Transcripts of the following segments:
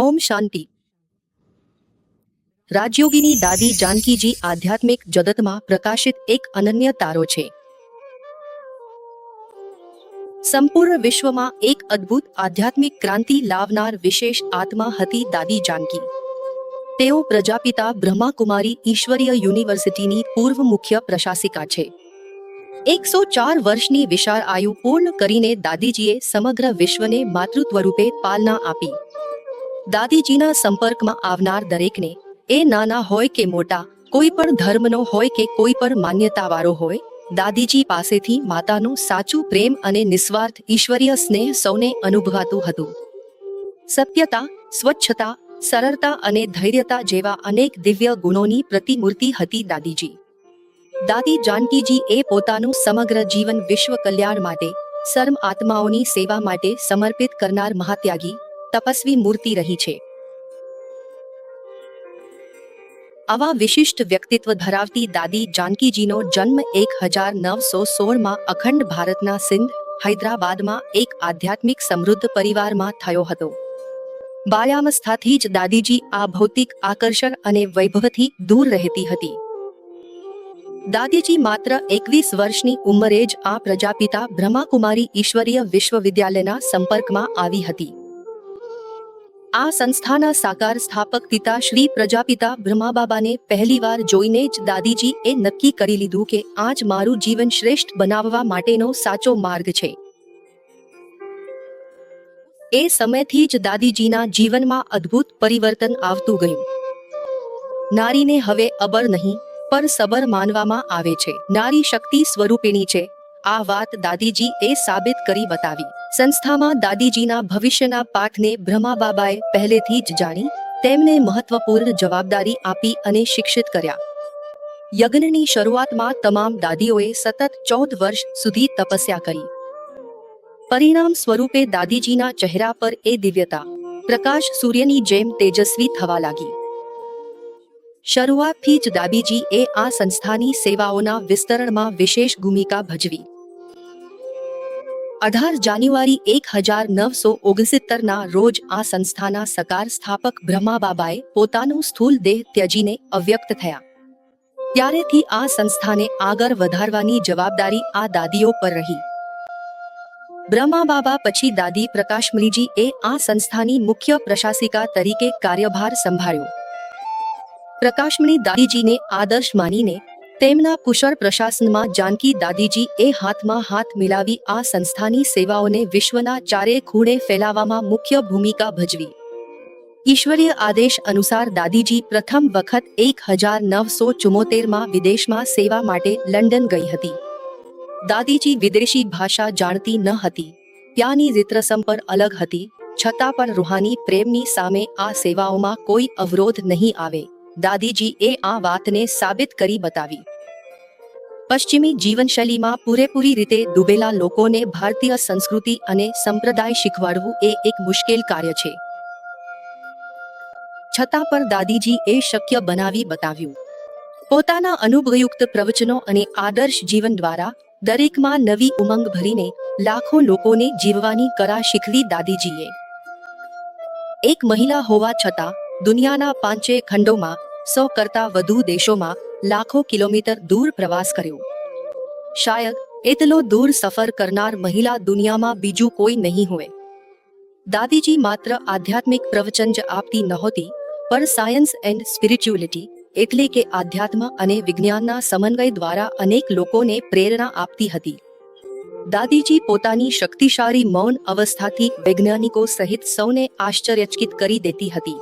ઓમ શાંતિ. રાજયોગીની દાદી જાનકીજી આધ્યાત્મિક જગતમાં પ્રકાશિત એક અનન્ય તારો છે. સંપૂર્ણ વિશ્વમાં એક અદ્ભુત આધ્યાત્મિક ક્રાંતિ લાવનાર વિશેષ આત્મા હતી દાદી જાનકી. તેઓ પ્રજાપિતા બ્રહ્માકુમારી ઈશ્વરીય યુનિવર્સિટીની પૂર્વ મુખ્ય પ્રશાસિકા છે. એકસો ચાર વર્ષની વિશાળ આયુ પૂર્ણ કરીને દાદીજીએ સમગ્ર વિશ્વને માતૃત્વ રૂપે પાલના આપી. દાદીજીના સંપર્કમાં આવનાર દરેકને એ નાના હોય કે મોટા, કોઈ પણ ધર્મનો હોય કે કોઈ પણ માન્યતાવાળો હોય, દાદીજી પાસેથી માતાનું સાચું પ્રેમ અને નિસ્વાર્થ ઈશ્વરીય સ્નેહ સૌને અનુભવાતું હતું. સત્યતા, સ્વચ્છતા, સરળતા અને ધૈર્યતા જેવા અનેક દિવ્ય ગુણોની પ્રતિમૂર્તિ હતી દાદીજી. દાદી જાનકીજી એ પોતાનું સમગ્ર જીવન વિશ્વ કલ્યાણ માટે સર્મ આત્માઓની સેવા માટે સમર્પિત કરનાર મહાત્યાગી તપસ્વી મૂર્તિ રહી છે. આવા વિશિષ્ટ વ્યક્તિત્વ ધરાવતી દાદી જાનકીજીનો જન્મ એક હજાર નવસો સોળમાં અખંડ ભારતના સિંધ, હૈદરાબાદમાં એક આધ્યાત્મિક સમૃદ્ધ પરિવારમાં થયો હતો. બાલ્યાવસ્થાથી જ દાદીજી આ ભૌતિક આકર્ષણ અને વૈભવથી દૂર રહેતી હતી. દાદીજી માત્ર એકવીસ વર્ષની ઉંમરે જ આ પ્રજાપિતા બ્રહ્માકુમારી ઈશ્વરીય વિશ્વવિદ્યાલયના સંપર્કમાં આવી હતી. આ સંસ્થાના સાકાર સ્થાપક પિતા શ્રી પ્રજાપિતા બ્રહ્માબાબાને પહેલીવાર જોઈને જ દાદીજી એ નક્કી કરી લીધું કે આ જ મારું જીવન શ્રેષ્ઠ બનાવવા માટેનો સાચો માર્ગ છે. એ સમયથી જ દાદીજીના જીવનમાં અદ્ભુત પરિવર્તન આવતું ગયું. નારીને હવે અબર નહીં પર સબર માનવામાં આવે છે. નારી શક્તિ સ્વરૂપિણી છે. આ વાત દાદીજી એ સાબિત કરી બતાવી. સંસ્થામાં દાદીજીના ભવિષ્યના પાઠને બ્રહ્માબાબાએ પહેલેથી જ જાણી, તેમને મહત્વપૂર્ણ જવાબદારી આપી અને શિક્ષિત કર્યા. યજ્ઞની શરૂઆતમાં તમામ દાદીઓએ સતત ચૌદ વર્ષ સુધી તપસ્યા કરી. પરિણામ સ્વરૂપે દાદીજીના ચહેરા પર એ દિવ્યતા, પ્રકાશ સૂર્યની જેમ તેજસ્વી થવા લાગી. શરૂઆતથી જ દાદીજી એ આ સંસ્થાની સેવાઓના વિસ્તરણમાં વિશેષ ભૂમિકા ભજવી. અઢાર જાન્યુઆરી એક હજાર નવસો ઓગણસિત્તરના રોજ આ સંસ્થાના સકાર સ્થાપક બ્રહ્માબાબાએ પોતાનું સ્થૂલ દેહ ત્યજીને અવ્યક્ત થયા. ત્યારેથી આ સંસ્થાને આગળ વધારવાની જવાબદારી આ દાદીઓ પર રહી. બ્રહ્માબાબા પછી દાદી પ્રકાશમણીજી એ આ સંસ્થાની મુખ્ય પ્રશાસિકા તરીકે કાર્યભાર સંભાળ્યો. પ્રકાશમણી દાદીજીને આદર્શ માનીને તેમના કુશળ પ્રશાસનમાં જાનકી દાદીજી એ હાથમાં હાથ મિલાવી આ સંસ્થાની સેવાઓને વિશ્વના ચારે ખૂણે ફેલાવવામાં મુખ્ય ભૂમિકા ભજવી. ઈશ્વરીય આદેશ અનુસાર દાદીજી પ્રથમ વખત એક હજાર નવસો ચુમ્મોતેરમાં વિદેશમાં સેવા માટે લંડન ગઈ હતી. દાદીજી વિદેશી ભાષા જાણતી ન હતી. ત્યાંની રીતરસમ પર અલગ હતી, છતાં પણ રૂહાની પ્રેમની સામે આ સેવાઓમાં કોઈ અવરોધ નહીં આવે. દાદીજી એ આ વાતને સાબિત કરી બતાવી. પશ્ચિમી જીવનશૈલીમાં પૂરેપૂરી રીતે ડૂબેલા લોકોને ભારતીય સંસ્કૃતિ અને સંપ્રદાય શીખવાડવું એ એક મુશ્કેલ કાર્ય છે. છતાં પણ દાદીજી એ શક્ય બનાવી બતાવ્યું. પોતાના અનુભવયુક્ત પ્રવચનો અને આદર્શ જીવન દ્વારા દરેકમાં નવી ઉમંગ ભરીને લાખો લોકોને જીવવાની કરા શીખવી દાદીજીએ. એક મહિલા હોવા છતાં દુનિયાના પાંચે ખંડોમાં સો કરતા વધુ દેશોમાં લાખો કિલોમીટર દૂર પ્રવાસ કર્યો. શાયદ એટલો દૂર સફર કરનાર મહિલા દુનિયામાં બીજું કોઈ નહીં હોય. દાદીજી માત્ર આધ્યાત્મિક પ્રવચન જ આપતી નહોતી, પણ સાયન્સ એન્ડ સ્પિરિચ્યુઅલિટી એટલે કે આધ્યાત્મ અને વિજ્ઞાનના સમન્વય દ્વારા અનેક લોકોને પ્રેરણા આપતી હતી. દાદીજી પોતાની શક્તિશાળી મૌન અવસ્થાથી વૈજ્ઞાનિકો સહિત સૌને આશ્ચર્યચકિત કરી દેતી હતી.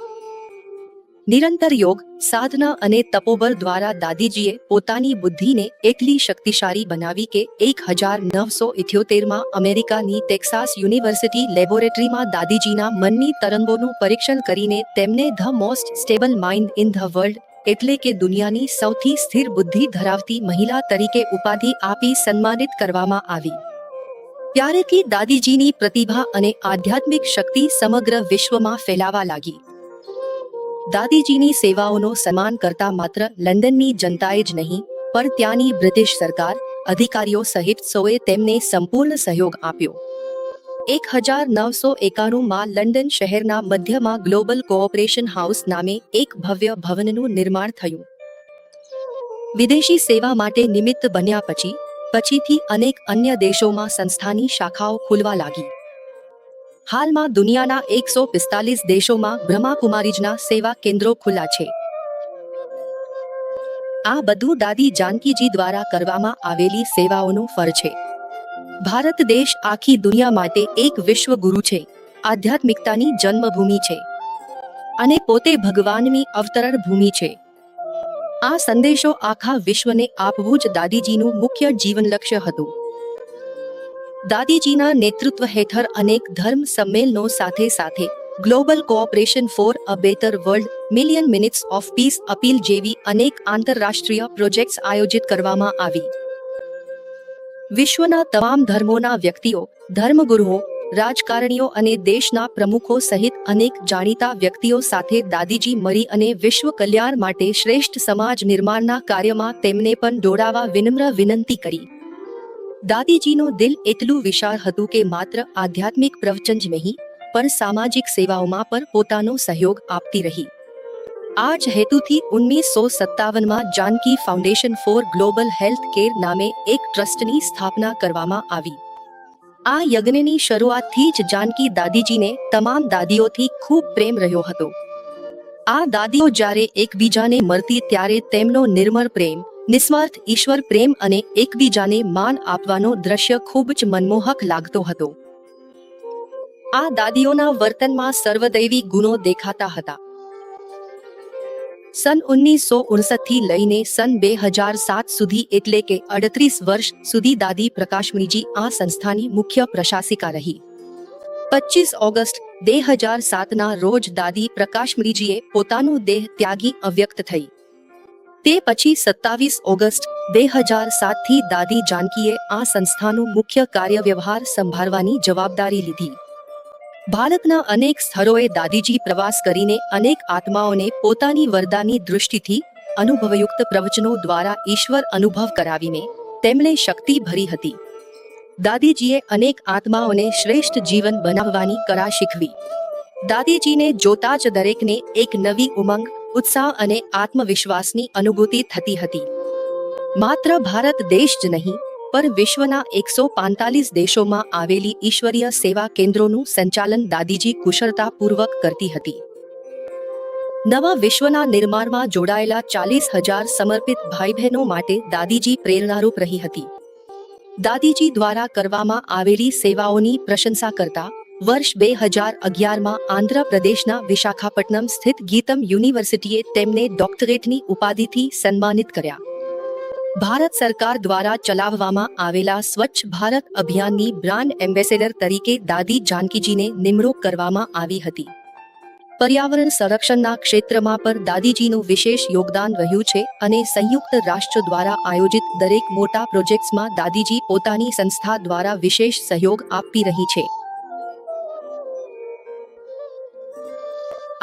નિરંતર યોગ, સાધના અને તપોબળ દ્વારા દાદીજીએ પોતાની બુદ્ધિને એટલી શક્તિશાળી બનાવી કે એક હજાર નવસો ઇથ્યોતેરમાં અમેરિકાની ટેક્સાસ યુનિવર્સિટી લેબોરેટરીમાં દાદીજીના મનની તરંગોનું પરીક્ષણ કરીને તેમને the most stable mind in the world એટલે કે દુનિયાની સૌથી સ્થિર બુદ્ધિ ધરાવતી મહિલા તરીકે ઉપાધિ આપી સન્માનિત કરવામાં આવી. ત્યારેથી દાદીજીની પ્રતિભા અને આધ્યાત્મિક શક્તિ સમગ્ર વિશ્વમાં ફેલાવા લાગી. દાદીજીની સેવાઓનો સન્માન કરતા માત્ર લંડનની જનતાએ જ નહીં, પણ ત્યાંની બ્રિટિશ સરકાર, અધિકારીઓ સહિત સૌએ તેમને સંપૂર્ણ સહયોગ આપ્યો. એક હજાર નવસો એકાણુંમાં લંડન શહેરના મધ્યમાં ગ્લોબલ કોઓપરેશન હાઉસ નામે એક ભવ્ય ભવનનું નિર્માણ થયું. વિદેશી સેવા માટે નિમિત્ત બન્યા પછી, પછીથી અનેક અન્ય દેશોમાં સંસ્થાની શાખાઓ ખુલવા લાગી. હાલમાં દુનિયાના એકસો પિસ્તાલીસ દેશોમાં બ્રહ્માકુમારીજના સેવા કેન્દ્રો ખુલ્લા છે. આ બધું દાદી જાનકીજી દ્વારા કરવામાં આવેલી સેવાઓનું ફર છે. ભારત દેશ આખી દુનિયા માટે એક વિશ્વ ગુરુ છે. આધ્યાત્મિકતાની જન્મભૂમિ છે. અને પોતે ભગવાનની અવતરણ ભૂમિ છે. આ સંદેશો આખા વિશ્વને આપવું જ દાદીજીનું મુખ્ય જીવન લક્ષ્ય હતું. દાદીજીના નેતૃત્વ હેઠળ અનેક ધર્મ સંમેલનો સાથે સાથે global cooperation for a better world million minutes of peace appeal જેવી અનેક આંતરરાષ્ટ્રીય પ્રોજેક્ટ્સ આયોજિત કરવામાં આવી. વિશ્વના તમામ ધર્મોના વ્યક્તિઓ, ધર્મગુરુઓ, રાજકારણીઓ અને દેશના પ્રમુખો સહિત અનેક જાણીતા વ્યક્તિઓ સાથે દાદીજી મળી અને વિશ્વ કલ્યાણ માટે શ્રેષ્ઠ સમાજ નિર્માણના કાર્યમાં તેમને પણ જોડાવા વિનમ્ર વિનંતી કરી. દાદીજીનું દિલ એટલું વિશાળ હતું કે માત્ર આધ્યાત્મિક પ્રવચન જ નહીં, પણ સામાજિક સેવાઓમાં પણ પોતાનો સહયોગ આપતી રહી. આ જ હેતુથી ઓગણીસો સત્તાવનમાં Janki foundation for global health care નામે એક ટ્રસ્ટની સ્થાપના કરવામાં આવી. આ યજ્ઞની શરૂઆતથી જ જાનકી દાદીજીને તમામ દાદીઓથી ખૂબ પ્રેમ રહ્યો હતો. આ દાદીઓ જ્યારે એકબીજાને મળતી ત્યારે તેમનો નિર્મળ પ્રેમ નિસ્વાર્થ ઈશ્વર પ્રેમ અને એકબીજાને માન આપવાનો દ્રશ્ય ખૂબ જ મનમોહક લાગતો હતો. આ દાદીઓના વર્તનમાં સર્વદૈવી ગુણો દેખાતા હતા. સન ઓગણીસો થી લઈને સન બે હજાર સાત સુધી એટલે કે અડત્રીસ વર્ષ સુધી દાદી પ્રકાશમણીજી આ સંસ્થાની મુખ્ય પ્રશાસિકા રહી. પચીસ ઓગસ્ટ બે હજાર સાતના રોજ દાદી પ્રકાશમણીજીએ પોતાનો દેહ ત્યાગી અવ્યક્ત થઈ. તે પછી સત્તાવીસ ઓગસ્ટ બે હજાર સાતથી દાદી જાનકીએ આ સંસ્થાનું મુખ્ય કાર્યવ્યવહાર સંભાળવાની જવાબદારી લીધી. ભારતના અનેક સ્થળોએ દાદીજી પ્રવાસ કરીને અનેક આત્માઓને પોતાની વરદાની દૃષ્ટિથી અનુભવયુક્ત પ્રવચનો દ્વારા ઈશ્વર અનુભવ કરાવીને તેમણે શક્તિ ભરી હતી. દાદીજીએ અનેક આત્માઓને શ્રેષ્ઠ જીવન બનાવવાની કળા શીખવી. દાદીજીને જોતા જ દરેકને એક નવી ઉમંગ ઉત્સાહ અને આત્મવિશ્વાસની અનુભૂતિ થતી હતી. માત્ર ભારત દેશ જ નહીં પણ વિશ્વના એકસો પાંતાલીસ દેશોમાં આવેલી ઈશ્વરીય સેવા કેન્દ્રોનું સંચાલન દાદીજી કુશળતાપૂર્વક કરતી હતી. નવા વિશ્વના નિર્માણમાં જોડાયેલા ચાલીસ હજાર સમર્પિત ભાઈ બહેનો માટે દાદીજી પ્રેરણારૂપ રહી હતી. દાદીજી દ્વારા કરવામાં આવેલી સેવાઓની પ્રશંસા કરતા વર્ષ બે હજાર અગિયારમાં આંધ્રપ્રદેશના વિશાખાપટ્ટનમ સ્થિત ગીતમ યુનિવર્સિટીએ તેમને ડોક્ટરેટની ઉપાધિથી સન્માનિત કર્યા. ભારત સરકાર દ્વારા ચલાવવામાં આવેલા સ્વચ્છ ભારત અભિયાનની બ્રાન્ડ એમ્બેસેડર તરીકે દાદી જાનકીજીને નિમણૂક કરવામાં આવી હતી. પર્યાવરણ સંરક્ષણના ક્ષેત્રમાં પર દાદીજીનું વિશેષ યોગદાન રહ્યું છે અને સંયુક્ત રાષ્ટ્ર દ્વારા આયોજિત દરેક મોટા પ્રોજેક્ટ્સમાં દાદીજી પોતાની સંસ્થા દ્વારા વિશેષ સહયોગ આપી રહી છે.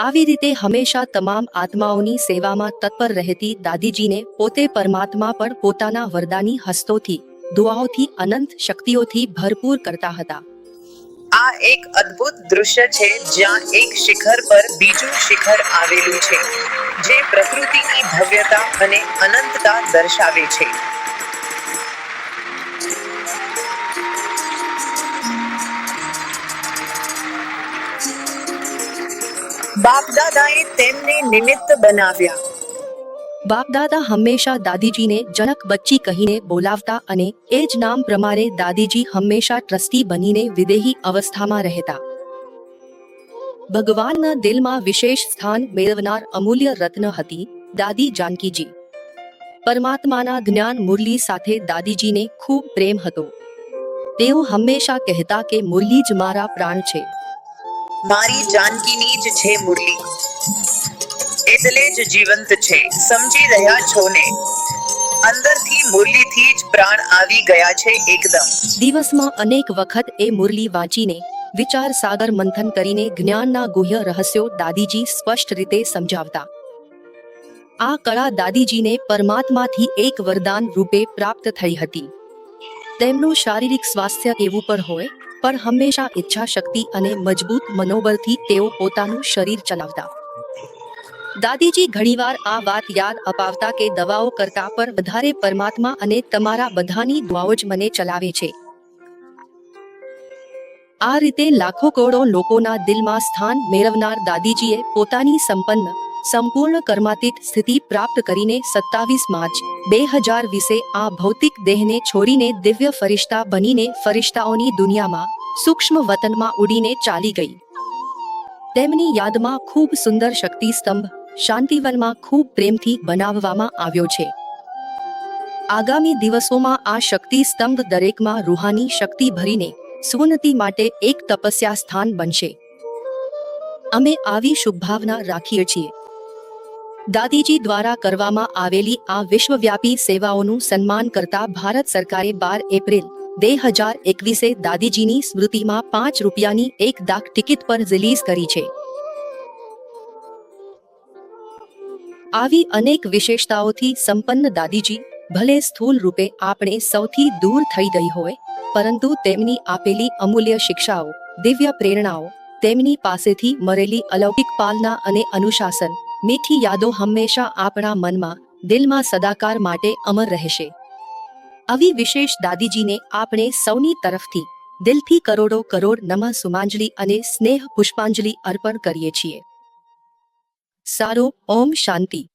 આવી રીતે હંમેશા તમામ આત્માઓની સેવામાં તત્પર રહેતી દાદીજીને પોતે પરમાત્મા પણ પોતાના વરદાની હસ્તોથી, દુઆઓથી, અનંત શક્તિઓથી ભરપૂર કરતા હતા. આ એક અદ્ભુત દૃશ્ય છે જ્યાં એક શિખર પર બીજું શિખર આવેલું છે, જે પ્રકૃતિની ભવ્યતા અને અનંતતા દર્શાવે છે. બાપદાદાએ તેમને નિમિત્ત બનાવ્યા. બાપદાદા હંમેશા દાદીજીને જનક બચ્ચી કહીને બોલાવતા અને એ જ નામ પ્રમાણે દાદીજી હંમેશા ટ્રસ્ટી બનીને વિદેહી અવસ્થામાં રહેતા. ભગવાનના દિલમાં વિશેષ સ્થાન મેળવનાર અમૂલ્ય રત્ન હતી દાદી જાનકીજી. પરમાત્માના જ્ઞાન મુરલી સાથે દાદીજીને ખૂબ પ્રેમ હતો. તેઓ હંમેશા કહેતા કે મુરલી જ મારા પ્રાણ છે. મારી જાનકીની જ છે મુરલી. એટલે જ જીવંત છે. સમજી રહ્યા છો ને? અંદરથી મુરલીથી જ પ્રાણ આવી ગયા છે એકદમ. દિવસમાં અનેક વખત એ મુરલી વાંચીને વિચાર સાગર મંથન કરીને જ્ઞાનના ગુહ્ય રહસ્યો દાદીજી સ્પષ્ટ રીતે સમજાવતા. આ કળા દાદીજીને પરમાત્માથી એક વરદાન રૂપે પ્રાપ્ત થઈ હતી. તેમનું શારીરિક સ્વાસ્થ્ય એવું પર હોય પણ હંમેશા ઈચ્છા અને મજબૂત મનોબળથી તેઓ પોતાનું શરીર ચલાવતા. દાદીજી ઘણીવાર આ વાત યાદ અપાવતા કે દવાઓ કરતા પર વધારે પરમાત્મા અને તમારા બધાની દુઆઓ જ મને ચલાવે છે. આ રીતે લાખો કરોડો લોકોના દિલમાં સ્થાન મેળવનાર દાદીજીએ પોતાની સંપન્ન સંપૂર્ણ કર્માતીત સ્થિતિ પ્રાપ્ત કરીને સત્તાવીસ માર્ચ, બે હજાર વીસે આ ભૌતિક દેહને છોડીને દિવ્ય ફરિશ્તા બનીને ફરિશ્તાઓની દુનિયામાં સૂક્ષ્મ વતનમાં ઉડીને ચાલી ગઈ. તેમની યાદમાં ખૂબ સુંદર શક્તિ સ્તંભ શાંતિવનમાં ખૂબ પ્રેમથી બનાવવામાં આવ્યો છે. આગામી દિવસોમાં આ શક્તિ સ્તંભ દરેકમાં રૂહાની શક્તિ ભરીને સુન્નતિ માટે એક તપસ્યા સ્થાન બનશે. અમે આવી શુભભાવના રાખીએ છીએ. દાદીજી દ્વારા કરવામાં આવેલી આ વિશ્વવ્યાપી સેવાઓનું સન્માન કરતા ભારત સરકારે બાર એપ્રિલ બે હજાર એકવીસે દાદીજીની સ્મૃતિમાં પાંચ રૂપિયાની એક ડાક ટિકિટ પર રિલીઝ કરી છે. આવી અનેક વિશેષતાઓથી સંપન્ન દાદીજી, ભલે સ્થૂલ રૂપે આપણે સૌથી દૂર થઈ ગઈ હોય, પરંતુ તેમની આપેલી અમૂલ્ય શિક્ષાઓ, દિવ્ય પ્રેરણાઓ, તેમની પાસેથી મરેલી અલૌકિક પાલના અને અનુશાસન મીઠી યાદો હંમેશા આપણા મનમાં, દિલમાં સદાકાર માટે અમર રહેશે. આવી વિશેષ દાદીજીને આપણે સૌની તરફથી દિલથી કરોડો કરોડ નમઃ સુમાંજલિ અને સ્નેહ પુષ્પાંજલિ અર્પણ કરીએ છીએ. સારો ઓમ શાંતિ.